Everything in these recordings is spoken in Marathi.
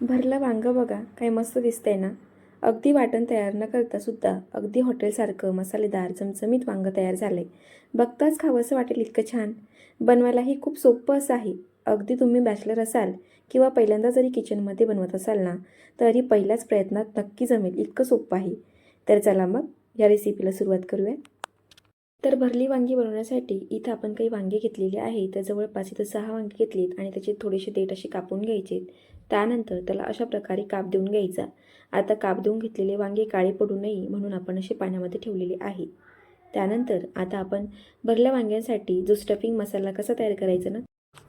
भरलं वांगं बघा काय मस्त दिसतंय ना. अगदी वाटण तयार न करता सुद्धा अगदी हॉटेलसारखं मसालेदार चमचमीत वांगं तयार झालंय. बघताच खावंसं वाटेल इतकं छान. बनवायलाही खूप सोपं असं आहे. अगदी तुम्ही बॅचलर असाल किंवा पहिल्यांदा जरी किचनमध्ये बनवत असाल ना तरी पहिल्याच प्रयत्नात नक्की जमेल. इतकं सोपं आहे. तर चला मग या रेसिपीला सुरुवात करूया. तर भरली वांगी बनवण्यासाठी इथं आपण काही वांगे घेतलेले आहे तर जवळपास इथं सहा वांगे घेतलीत आणि त्याचे थोडेसे देठ असे कापून घ्यायचे त्यानंतर त्याला अशा प्रकारे काप देऊन घ्यायचा. आता काप देऊन घेतलेले वांगे काळे पडू नये म्हणून आपण असे पाण्यामध्ये ठेवलेले आहे. त्यानंतर आता आपण भरल्या वांग्यांसाठी जो स्टफिंग मसाला कसा तयार करायचा ना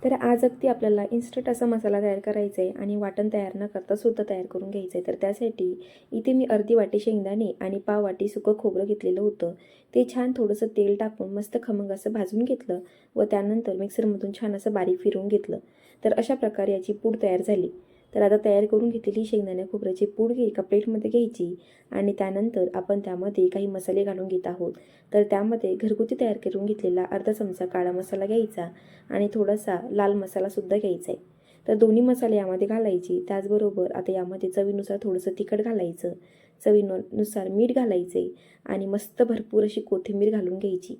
तर आज अगदी आपल्याला इन्स्टंट असा मसाला तयार करायचा आहे आणि वाटण तयार न करता सुद्धा तयार करून घ्यायचं आहे. तर त्यासाठी इथे मी अर्धी वाटी शेंगदाणे आणि पाव वाटी सुकं खोबरं घेतलेलं होतं. ते छान थोडंसं तेल टाकून मस्त खमंग असं भाजून घेतलं व त्यानंतर मिक्सरमधून छान असं बारीक फिरवून घेतलं. तर अशा प्रकारे याची पूड तयार झाली. तर आता तयार करून घेतलेली शेंगदाण्या खोबऱ्याची पूड घे एका प्लेटमध्ये घ्यायची आणि त्यानंतर आपण त्यामध्ये काही मसाले घालून घेत आहोत. तर त्यामध्ये घरगुती तयार करून घेतलेला अर्धा चमचा काळा मसाला घ्यायचा आणि थोडासा लाल मसालासुद्धा घ्यायचा आहे. तर दोन्ही मसाले यामध्ये घालायचे. त्याचबरोबर आता यामध्ये चवीनुसार थोडंसं तिखट घालायचं. चवीनुसार मीठ घालायचे आणि मस्त भरपूर अशी कोथिंबीर घालून घ्यायची.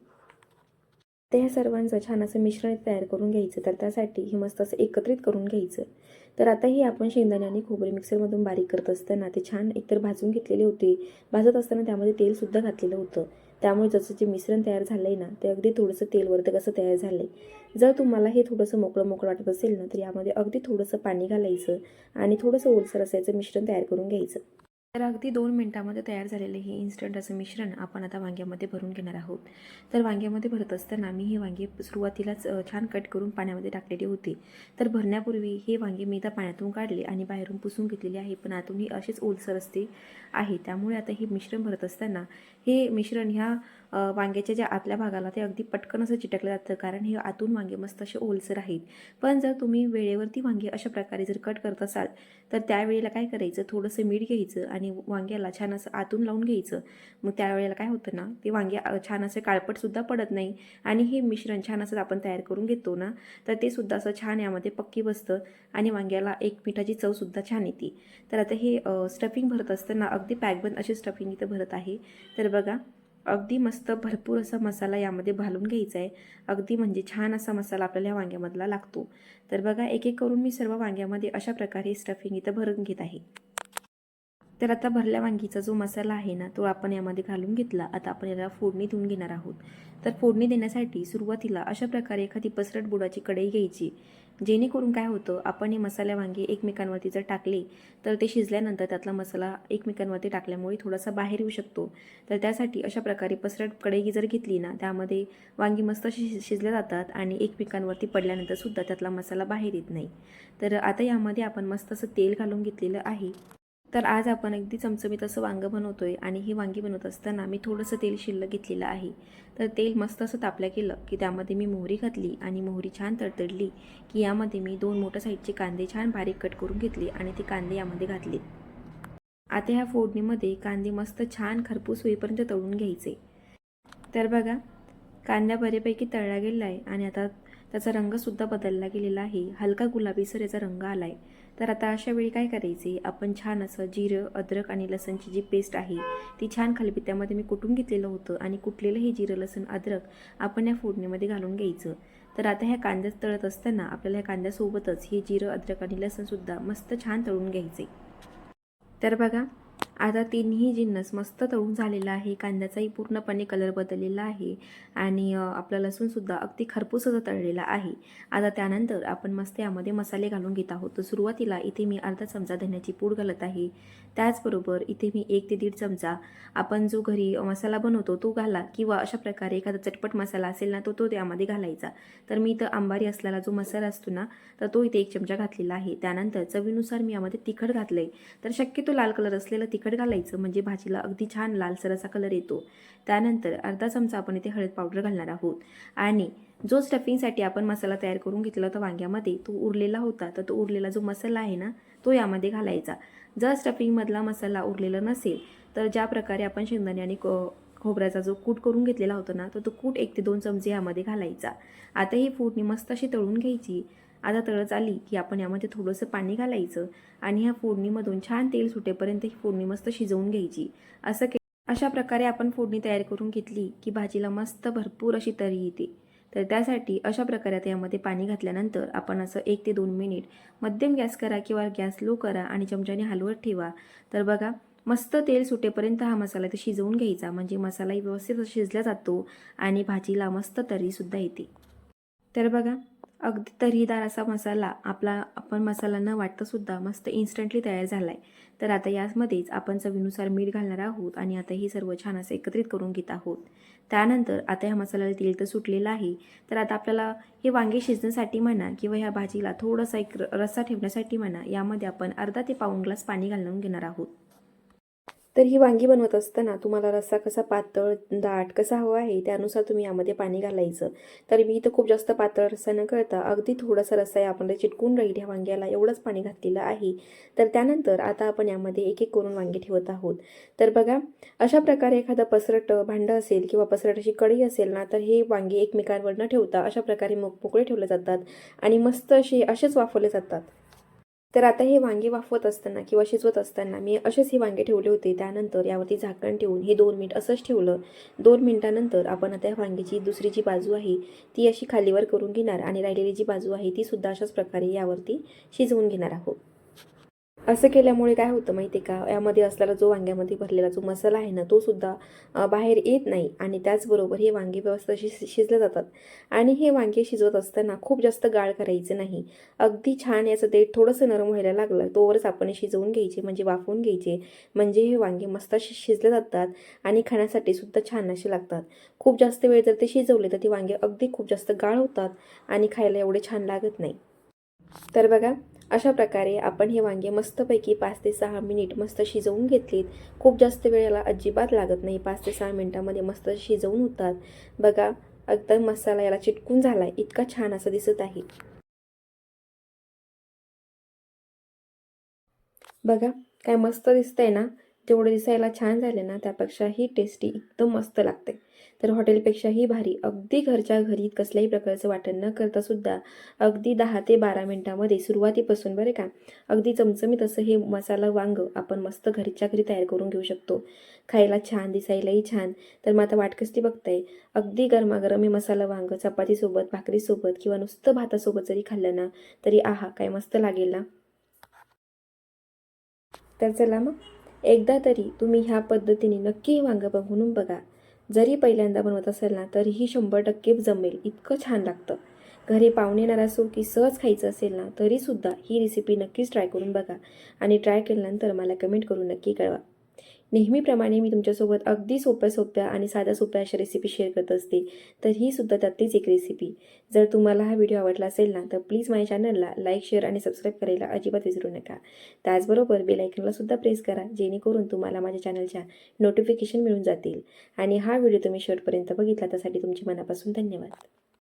तर ह्या सर्वांचं छान असं मिश्रण तयार करून घ्यायचं. तर त्यासाठी हे मस्त असं एकत्रित करून घ्यायचं. तर आता हे आपण शेंगदाणे आणि खोबरे मिक्सरमधून बारीक करत असताना ते छान एकतर भाजून घेतलेले होते. भाजत असताना त्यामध्ये तेलसुद्धा घातलेलं होतं. त्यामुळे जसं जे मिश्रण तयार झालं आहे ना ते अगदी थोडंसं तेलवरतं कसं तयार झालं आहे जर तुम्हाला हे थोडंसं मोकळं मोकळं वाटत असेल ना तर यामध्ये अगदी थोडंसं पाणी घालायचं आणि थोडंसं ओलसर असायचं मिश्रण तयार करून घ्यायचं. तर अगदी दोन मिनटामध्ये तयार झालेले हे इन्स्टंट असं मिश्रण आपण आता वांग्यामध्ये भरून घेणार आहोत. तर वांग्यामध्ये भरत असताना मी हे वांगे सुरुवातीलाच छान कट करून पाण्यामध्ये टाकलेली होती. तर भरण्यापूर्वी हे वांगे मी आता पाण्यातून काढले आणि बाहेरून पुसून घेतलेले आहे पण आतून ही असेच ओलसर असते आहे. त्यामुळे आता हे मिश्रण भरत असताना हे मिश्रण ह्या वांग्याच्या ज्या आतल्या भागाला ते अगदी पटकन असं चिटकलं जातं. कारण हे आतून वांगे मस्त असे ओलसर आहेत. पण जर तुम्ही वेळेवरती वांगे अशा प्रकारे जर कट करत असाल तर त्यावेळेला काय करायचं? थोडंसं मीठ घ्यायचं आणि वांग्याला छान असं आतून लावून घ्यायचं. मग त्यावेळेला काय होतं ना ते वांगे छान असं काळपटसुद्धा पडत नाही आणि हे मिश्रण छान असं आपण तयार करून घेतो ना तर ते सुद्धा असं छान यामध्ये पक्की बसतं आणि वांग्याला एक मिठाची चवसुद्धा छान येते. तर आता हे स्टफिंग भरत असताना अगदी पॅकबंद अशी स्टफिंग इथं भरत आहे. तर बघा. अगदी मस्त भरपूर असा मसाला यामध्ये घालून घ्यायचा आहे. अगदी म्हणजे छान असा मसाला आपल्याला या वांग्यामधला लागतो. तर बघा एक एक करून मी सर्व वांग्यामध्ये अशा प्रकारे स्टफिंग इथं भरून घेत आहे. तर आता भरल्या वांगीचा जो मसाला आहे ना तो आपण यामध्ये घालून घेतला. आता आपण याला फोडणी देऊन घेणार आहोत. तर फोडणी देण्यासाठी सुरुवातीला अशा प्रकारे एखादी पसरट बुडाची कढई घ्यायची. जेणेकरून काय होतं आपण हे मसाल्या वांगे एकमेकांवरती जर टाकले तर ते शिजल्यानंतर त्यातला मसाला एकमेकांवरती टाकल्यामुळे थोडासा बाहेर येऊ शकतो. तर त्यासाठी अशा प्रकारे पसरट कढई जर घेतली ना त्यामध्ये वांगी मस्त अशी शिजल्या जातात आणि एकमेकांवरती पडल्यानंतर सुद्धा त्यातला मसाला बाहेर येत नाही. तर आता यामध्ये आपण मस्त असं तेल घालून घेतलेलं आहे. तर आज आपण अगदी चमचमीत असं वांगं बनवतो आहे आणि ही वांगी बनवत असताना मी थोडंसं तेल शिल्लक घेतलेलं आहे. तर तेल मस्त असं तापल्या गेलं की त्यामध्ये मी मोहरी घातली आणि मोहरी छान तडतडली की यामध्ये मी दोन मोठ्या साईजचे कांदे छान बारीक कट करून घेतले आणि ते कांदे यामध्ये घातले. आता ह्या फोडणीमध्ये कांदे मस्त छान खरपूस होईपर्यंत तळून घ्यायचे. तर बघा कांदा बऱ्यापैकी तळला गेला आहे आणि आता त्याचा रंगसुद्धा बदलला गेलेला आहे. हलका गुलाबीसर याचा रंग आला आहे तर आता अशा वेळी काय करायचे? आपण छान असं जिरं अद्रक आणि लसणची जी पेस्ट आहे ती छान खलबत्त्यामध्ये मी कुटून घेतलेलं होतं आणि कुटलेलं हे जिरं लसण अद्रक आपण या फोडणीमध्ये घालून घ्यायचं. तर आता ह्या कांद्यात तळत असताना आपल्याला ह्या कांद्यासोबतच हे जिरं अद्रक आणि लसणसुद्धा मस्त छान तळून घ्यायचे. तर बघा आता तिन्ही जिन्नस मस्त तळून झालेला आहे. कांद्याचाही पूर्णपणे कलर बदललेला आहे. आणि आपला लसूणसुद्धा अगदी खरपूस तळलेला आहे. आता त्यानंतर आपण मस्त यामध्ये मसाले घालून घेत आहोत. तर सुरुवातीला इथे मी अर्धा चमचा धन्याची पूड घालत आहे. त्याचबरोबर इथे मी एक ते दीड चमचा आपण जो घरी मसाला बनवतो तो घाला किंवा अशा प्रकारे एखादा चटपट मसाला असेल ना तो तो त्यामध्ये घालायचा. तर मी इथं आंबारी असलेला जो मसाला असतो ना तर तो इथे एक चमचा घातलेला आहे. त्यानंतर चवीनुसार मी यामध्ये तिखट घातलं आहे तर शक्यतो लाल कलर असलेलं तिखट घालायचं म्हणजे भाजीला अगदी छान लालसर असा कलर येतो. त्यानंतर अर्धा चमचा आपण इथे हळद पावडर घालणार आहोत. आणि जो स्टफिंगसाठी आपण मसाला तयार करून घेतला होता वांग्यामध्ये तो उरलेला होता. तर तो उरलेला जो मसाला आहे ना तो यामध्ये घालायचा. जर स्टफिंगमधला मसाला उरलेला नसेल तर ज्या प्रकारे आपण शेंगदाणे आणि खोबऱ्याचा जो कूट करून घेतलेला होता ना तर तो कूट एक ते दोन चमचे यामध्ये घालायचा. आता ही फोडणी मस्त अशी तळून घ्यायची. आता तळच आली की आपण यामध्ये थोडंसं पाणी घालायचं आणि ह्या फोडणीमधून छान तेल सुटेपर्यंत ही फोडणी मस्त शिजवून घ्यायची. असं के अशा प्रकारे आपण फोडणी तयार करून घेतली की भाजीला मस्त भरपूर अशी तरी येते. तर त्यासाठी अशा प्रकारे आता यामध्ये पाणी घातल्यानंतर आपण असं एक ते दोन मिनिट मध्यम गॅस करा किंवा गॅस लो करा आणि चमच्याने हलवत ठेवा. तर बघा मस्त तेल सुटेपर्यंत हा मसाला इथे शिजवून घ्यायचा. म्हणजे मसालाही व्यवस्थित शिजला जातो आणि भाजीला मस्त तरीसुद्धा येते. तर बघा अगदी तरीदार असा मसाला आपला आपण मसाला न वाटतासुद्धा मस्त इन्स्टंटली तयार झाला आहे तर आता यामध्येच आपण चवीनुसार मीठ घालणार आहोत आणि आता हे सर्व छान असं एकत्रित करून घेत आहोत. त्यानंतर आता ह्या मसाल्याला तेल तर सुटलेलं आहे. तर आता आपल्याला हे वांगे शिजण्यासाठी म्हणा किंवा ह्या भाजीला थोडासा एक रस्सा ठेवण्यासाठी म्हणा यामध्ये आपण अर्धा ते पाऊण ग्लास पाणी घालून घेणार आहोत. तर ही वांगी बनवत असताना तुम्हाला रस्सा कसा पातळ दाट कसा हवा आहे त्यानुसार तुम्ही यामध्ये पाणी घालायचं. तर मी इथं खूप जास्त पातळ रस्सा न करता अगदी थोडासा रस्सा यामध्ये चिटकून राहील ह्या वांग्याला एवढंच पाणी घातलेलं आहे. तर त्यानंतर आता आपण यामध्ये एक एक करून वांगे ठेवत आहोत. तर बघा अशा प्रकारे एखादं पसरट भांडं असेल किंवा पसरट अशी कढी असेल ना तर हे वांगे एकमेकांवर न ठेवता अशा प्रकारे मोक मोकळे ठेवले जातात आणि मस्त असे असेच वाफवले जातात. तर आता हे वांगे वाफवत असताना किंवा शिजवत असताना मी असेच हे वांगे ठेवले होते. त्यानंतर यावरती झाकण ठेवून हे दोन मिनिट असंच ठेवलं. दोन मिनिटानंतर आपण आता या वांग्याची दुसरी जी बाजू आहे ती अशी खालीवर करून घेणार आणि राहिलेली जी बाजू आहे ती सुद्धा अशाच प्रकारे यावरती शिजवून घेणार आहोत. असं केल्यामुळे काय होतं माहिती आहे का? यामध्ये असलेला जो वांग्यामध्ये भरलेला जो मसाला आहे ना तो सुद्धा बाहेर येत नाही. आणि त्याचबरोबर हे वांगे व्यवस्थित अशी शिजले जातात. आणि हे वांगे शिजवत असताना खूप जास्त गाळ करायचे नाही. अगदी छान याचं देठ थोडंसं नरम व्हायला लागलं तोवरच आपण शिजवून घ्यायचे म्हणजे वाफवून घ्यायचे. म्हणजे हे वांगे मस्त असे शिजले जातात आणि खाण्यासाठी सुद्धा छान असे लागतात. खूप जास्त वेळ जर ते शिजवले तर ते वांगे अगदी खूप जास्त गाळ होतात आणि खायला एवढे छान लागत नाही. तर बघा अशा प्रकारे आपण हे वांगे मस्तपैकी पाच ते सहा मिनिट मस्त शिजवून घेतलीत. खूप जास्त वेळेला अजिबात लागत नाही. पाच ते सहा मिनिटामध्ये मस्त शिजवून होतात. बघा एकदम मसाला याला चिटकून झाला आहे इतका छान असं दिसत आहे. बघा काय मस्त दिसतंय ना? जेवढं दिसायला छान झाले ना त्यापेक्षाही टेस्टी एकदम मस्त लागते तर हॉटेलपेक्षाही भारी. अगदी घरच्या घरी कसल्याही प्रकारचं वाटण न करता सुद्धा अगदी दहा ते बारा मिनिटामध्ये सुरुवातीपासून बरे का अगदी चमचमीत असं हे मसाला वांग आपण मस्त घरच्या घरी तयार करून घेऊ शकतो. खायला छान दिसायलाही छान. तर मग आता वाट कसली बघताय. अगदी गरमागरम हे मसाला वांग चपातीसोबत भाकरीसोबत किंवा नुसतं भातासोबत जरी खाल्लं ना तरी आहा काय मस्त लागेल ना. तर चला मग. एकदा तरी तुम्ही ह्या पद्धतीने नक्की वांग वांगं बघा. जरी पहिल्यांदा बनवत असेल ना तरीही शंभर टक्के जमेल. इतकं छान लागतं. घरी पाहुणे येणार असो की सहज खायचं असेल ना तरीसुद्धा ही रेसिपी नक्कीच ट्राय करून बघा. आणि ट्राय केल्यानंतर मला कमेंट करून नक्की कळवा. नेहमीप्रमाणे मी तुमच्यासोबत अगदी सोप्या सोप्या आणि साध्या सोप्या अशा रेसिपी शेअर करत असते तर ही सुद्धा त्यातलीच एक रेसिपी जर तुम्हाला हा व्हिडिओ आवडला असेल ना तर प्लीज माझ्या चॅनलला लाईक शेअर आणि सबस्क्राईब करायला अजिबात विसरू नका. त्याचबरोबर बेलायकनला सुद्धा प्रेस करा जेणेकरून तुम्हाला माझ्या चॅनलच्या नोटिफिकेशन मिळून जातील. आणि हा व्हिडिओ तुम्ही शेवटपर्यंत बघितला त्यासाठी तुमचे मनापासून धन्यवाद.